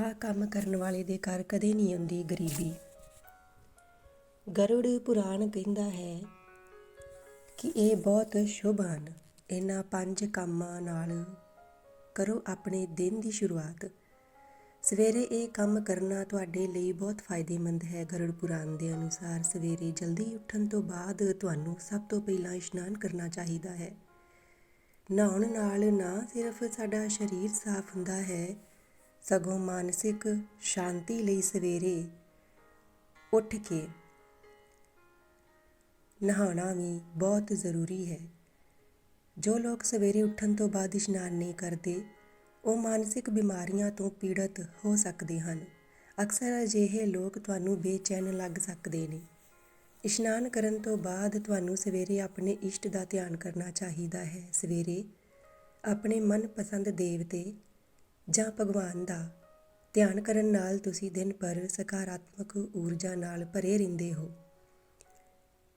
ਆਹ ਕੰਮ ਕਰਨ ਵਾਲੇ ਦੇ ਘਰ ਕਦੇ ਨਹੀਂ ਆਉਂਦੀ ਗਰੀਬੀ। ਗਰੁੜ ਪੁਰਾਣ ਕਹਿੰਦਾ ਹੈ ਕਿ ਇਹ ਬਹੁਤ ਸ਼ੁਭ ਹਨ। ਇਹਨਾਂ ਪੰਜ ਕੰਮਾਂ ਨਾਲ ਕਰੋ ਆਪਣੇ ਦਿਨ ਦੀ ਸ਼ੁਰੂਆਤ। ਸਵੇਰੇ ਇਹ ਕੰਮ ਕਰਨਾ ਤੁਹਾਡੇ ਲਈ ਬਹੁਤ ਫਾਇਦੇਮੰਦ ਹੈ ਗਰੁੜ ਪੁਰਾਣ ਦੇ ਅਨੁਸਾਰ। ਸਵੇਰੇ ਜਲਦੀ ਉੱਠਣ ਤੋਂ ਬਾਅਦ ਤੁਹਾਨੂੰ ਸਭ ਤੋਂ ਪਹਿਲਾਂ ਇਸ਼ਨਾਨ ਕਰਨਾ ਚਾਹੀਦਾ ਹੈ। ਨਹਾਉਣ ਨਾਲ ਨਾ ਸਿਰਫ ਸਾਡਾ ਸਰੀਰ ਸਾਫ਼ ਹੁੰਦਾ ਹੈ ਸਗੋਂ ਮਾਨਸਿਕ ਸ਼ਾਂਤੀ ਲਈ ਸਵੇਰੇ ਉੱਠ ਕੇ ਨਹਾਉਣਾ ਵੀ ਬਹੁਤ ਜ਼ਰੂਰੀ ਹੈ। ਜੋ ਲੋਕ ਸਵੇਰੇ ਉੱਠਣ ਤੋਂ ਬਾਅਦ ਇਸ਼ਨਾਨ ਨਹੀਂ ਕਰਦੇ, ਉਹ ਮਾਨਸਿਕ ਬਿਮਾਰੀਆਂ ਤੋਂ ਪੀੜਤ ਹੋ ਸਕਦੇ ਹਨ। ਅਕਸਰ ਅਜਿਹੇ ਲੋਕ ਤੁਹਾਨੂੰ ਬੇਚੈਨ ਲੱਗ ਸਕਦੇ ਨੇ। ਇਸ਼ਨਾਨ ਕਰਨ ਤੋਂ ਬਾਅਦ ਤੁਹਾਨੂੰ ਸਵੇਰੇ ਆਪਣੇ ਇਸ਼ਟ ਦਾ ਧਿਆਨ ਕਰਨਾ ਚਾਹੀਦਾ ਹੈ। ਸਵੇਰੇ ਆਪਣੇ ਮਨਪਸੰਦ ਦੇਵਤੇ ਜਾਂ ਭਗਵਾਨ ਦਾ। ਧਿਆਨ ਕਰਨ ਨਾਲ ਤੁਸੀਂ ਦਿਨ ਭਰ ਸਕਾਰਾਤਮਕ ਊਰਜਾ ਨਾਲ ਭਰੇ ਰਹਿੰਦੇ ਹੋ।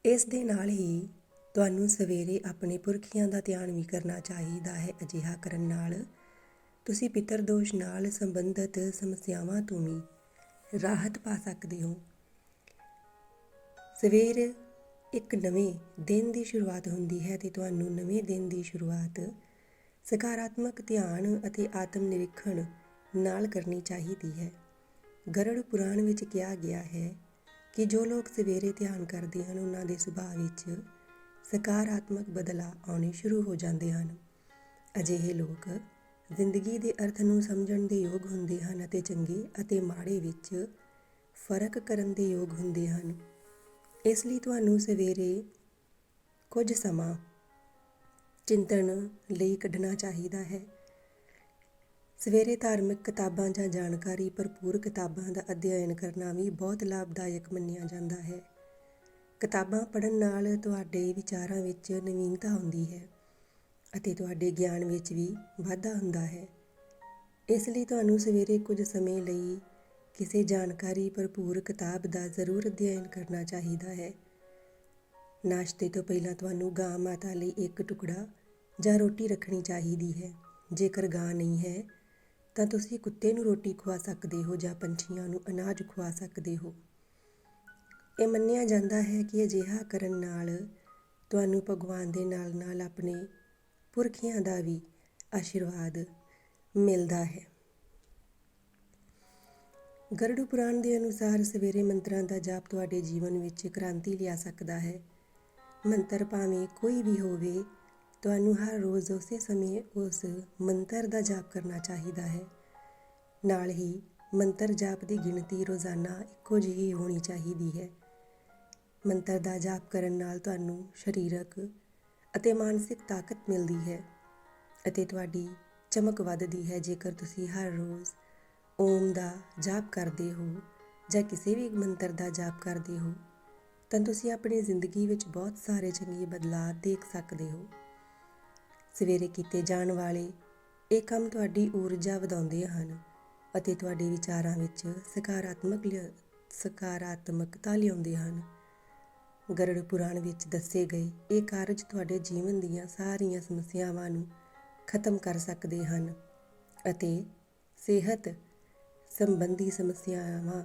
ਇਸ ਦੇ ਨਾਲ ਹੀ ਤੁਹਾਨੂੰ ਸਵੇਰੇ ਆਪਣੇ ਪੁਰਖਿਆਂ ਦਾ ਧਿਆਨ ਵੀ ਕਰਨਾ ਚਾਹੀਦਾ ਹੈ ਅਜਿਹਾ ਕਰਨ ਨਾਲ। ਤੁਸੀਂ ਪਿਤਰ ਦੋਸ਼ ਨਾਲ ਸੰਬੰਧਿਤ ਸਮੱਸਿਆਵਾਂ ਤੋਂ ਵੀ ਰਾਹਤ ਪਾ ਸਕਦੇ ਹੋ। ਸਵੇਰ ਇੱਕ ਨਵੇਂ ਦਿਨ ਦੀ ਸ਼ੁਰੂਆਤ ਹੁੰਦੀ ਹੈ ਤੇ ਤੁਹਾਨੂੰ ਨਵੇਂ ਦਿਨ ਦੀ ਸ਼ੁਰੂਆਤ ਸਕਾਰਾਤਮਕ ਧਿਆਨ ਅਤੇ ਆਤਮ ਨਿਰੀਖਣ ਨਾਲ ਕਰਨੀ ਚਾਹੀਦੀ ਹੈ। ਗਰੜ ਪੁਰਾਣ ਵਿੱਚ ਕਿਹਾ ਗਿਆ ਹੈ ਕਿ ਜੋ ਲੋਕ ਸਵੇਰੇ ਧਿਆਨ ਕਰਦੇ ਹਨ, ਉਹਨਾਂ ਦੇ ਸੁਭਾਅ ਵਿੱਚ ਸਕਾਰਾਤਮਕ ਬਦਲਾਅ ਆਉਣੇ ਸ਼ੁਰੂ ਹੋ ਜਾਂਦੇ ਹਨ। ਅਜਿਹੇ ਲੋਕ ਜ਼ਿੰਦਗੀ ਦੇ ਅਰਥ ਨੂੰ ਸਮਝਣ ਦੇ ਯੋਗ ਹੁੰਦੇ ਹਨ ਅਤੇ ਚੰਗੇ ਅਤੇ ਮਾੜੇ ਵਿੱਚ ਫ਼ਰਕ ਕਰਨ ਦੇ ਯੋਗ ਹੁੰਦੇ ਹਨ। ਇਸ ਲਈ ਤੁਹਾਨੂੰ ਸਵੇਰੇ ਕੁਝ ਸਮਾਂ ਚਿੰਤਨ ਲਈ ਕੱਢਣਾ ਚਾਹੀਦਾ ਹੈ। ਸਵੇਰੇ ਧਾਰਮਿਕ ਕਿਤਾਬਾਂ ਜਾਂ ਜਾਣਕਾਰੀ ਭਰਪੂਰ ਕਿਤਾਬਾਂ ਦਾ ਅਧਿਐਨ ਕਰਨਾ ਵੀ ਬਹੁਤ ਲਾਭਦਾਇਕ ਮੰਨਿਆ ਜਾਂਦਾ ਹੈ। ਕਿਤਾਬਾਂ ਪੜ੍ਹਨ ਨਾਲ ਤੁਹਾਡੇ ਵਿਚਾਰਾਂ ਵਿੱਚ ਨਵੀਨਤਾ ਆਉਂਦੀ ਹੈ ਅਤੇ ਤੁਹਾਡੇ ਗਿਆਨ ਵਿੱਚ ਵੀ ਵਾਧਾ ਹੁੰਦਾ ਹੈ। ਇਸ ਲਈ ਤੁਹਾਨੂੰ ਸਵੇਰੇ ਕੁਝ ਸਮੇਂ ਲਈ ਕਿਸੇ ਜਾਣਕਾਰੀ ਭਰਪੂਰ ਕਿਤਾਬ ਦਾ ਜ਼ਰੂਰ ਅਧਿਐਨ ਕਰਨਾ ਚਾਹੀਦਾ ਹੈ। ਨਾਸ਼ਤੇ ਤੋਂ ਪਹਿਲਾਂ ਤੁਹਾਨੂੰ ਗਾਂ ਮਾਤਾ ਲਈ ਇੱਕ ਟੁਕੜਾ ਜਾਂ ਰੋਟੀ ਰੱਖਣੀ ਚਾਹੀਦੀ ਹੈ। ਜੇਕਰ ਗਾਂ ਨਹੀਂ ਹੈ, ਤਾਂ ਤੁਸੀਂ ਕੁੱਤੇ ਨੂੰ ਰੋਟੀ ਖਵਾ ਸਕਦੇ ਹੋ ਜਾਂ ਪੰਛੀਆਂ ਨੂੰ ਅਨਾਜ ਖਵਾ ਸਕਦੇ ਹੋ। ਇਹ ਮੰਨਿਆ ਜਾਂਦਾ ਹੈ ਕਿ ਅਜਿਹਾ ਕਰਨ ਨਾਲ ਤੁਹਾਨੂੰ ਭਗਵਾਨ ਦੇ ਨਾਲ ਨਾਲ ਆਪਣੇ ਪੁਰਖਿਆਂ ਦਾ ਵੀ ਆਸ਼ੀਰਵਾਦ ਮਿਲਦਾ ਹੈ। ਗਰੁੜ ਪੁਰਾਣ ਦੇ ਅਨੁਸਾਰ ਸਵੇਰੇ ਮੰਤਰਾਂ ਦਾ ਜਾਪ ਤੁਹਾਡੇ ਜੀਵਨ ਵਿੱਚ ਕ੍ਰਾਂਤੀ ਲਿਆ ਸਕਦਾ ਹੈ। ਮੰਤਰ ਭਾਵੇਂ ਕੋਈ ਵੀ ਹੋਵੇ ਤੁਹਾਨੂੰ ਹਰ ਰੋਜ਼ ਉਸੇ ਸਮੇਂ ਉਸ ਮੰਤਰ ਦਾ ਜਾਪ ਕਰਨਾ ਚਾਹੀਦਾ ਹੈ। ਨਾਲ ਹੀ ਮੰਤਰ ਜਾਪ ਦੀ ਗਿਣਤੀ ਰੋਜ਼ਾਨਾ ਇੱਕੋ ਜਿਹੀ ਹੋਣੀ ਚਾਹੀਦੀ ਹੈ। ਮੰਤਰ ਦਾ ਜਾਪ ਕਰਨ ਨਾਲ ਤੁਹਾਨੂੰ ਸਰੀਰਕ ਅਤੇ ਮਾਨਸਿਕ ਤਾਕਤ ਮਿਲਦੀ ਹੈ ਅਤੇ ਤੁਹਾਡੀ ਚਮਕ ਵੱਧਦੀ ਹੈ। ਜੇਕਰ ਤੁਸੀਂ ਹਰ ਰੋਜ਼ ਓਮ ਦਾ ਜਾਪ ਕਰਦੇ ਹੋ ਜਾਂ ਕਿਸੇ ਵੀ ਮੰਤਰ ਦਾ ਜਾਪ ਕਰਦੇ ਹੋ, ਤਾਂ ਤੁਸੀਂ ਆਪਣੀ ਜ਼ਿੰਦਗੀ ਵਿੱਚ ਬਹੁਤ ਸਾਰੇ ਚੰਗੇ ਬਦਲਾਅ ਦੇਖ ਸਕਦੇ ਹੋ। ਸਵੇਰੇ ਕੀਤੇ ਜਾਣ ਵਾਲੇ ਇਹ ਕੰਮ ਤੁਹਾਡੀ ਊਰਜਾ ਵਧਾਉਂਦੇ ਹਨ ਅਤੇ ਤੁਹਾਡੇ ਵਿਚਾਰਾਂ ਵਿੱਚ ਸਕਾਰਾਤਮਕ ਸਕਾਰਾਤਮਕਤਾ ਲਿਆਉਂਦੇ ਹਨ। ਗਰੜ ਪੁਰਾਣ ਵਿੱਚ ਦੱਸੇ ਗਏ ਇਹ ਕਾਰਜ ਤੁਹਾਡੇ ਜੀਵਨ ਦੀਆਂ ਸਾਰੀਆਂ ਸਮੱਸਿਆਵਾਂ ਨੂੰ ਖਤਮ ਕਰ ਸਕਦੇ ਹਨ ਅਤੇ ਸਿਹਤ ਸੰਬੰਧੀ ਸਮੱਸਿਆਵਾਂ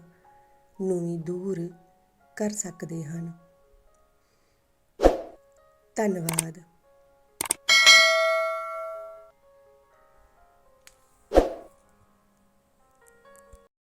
ਨੂੰ ਵੀ ਦੂਰ ਕਰ ਸਕਦੇ ਹਨ। ਧੰਨਵਾਦ।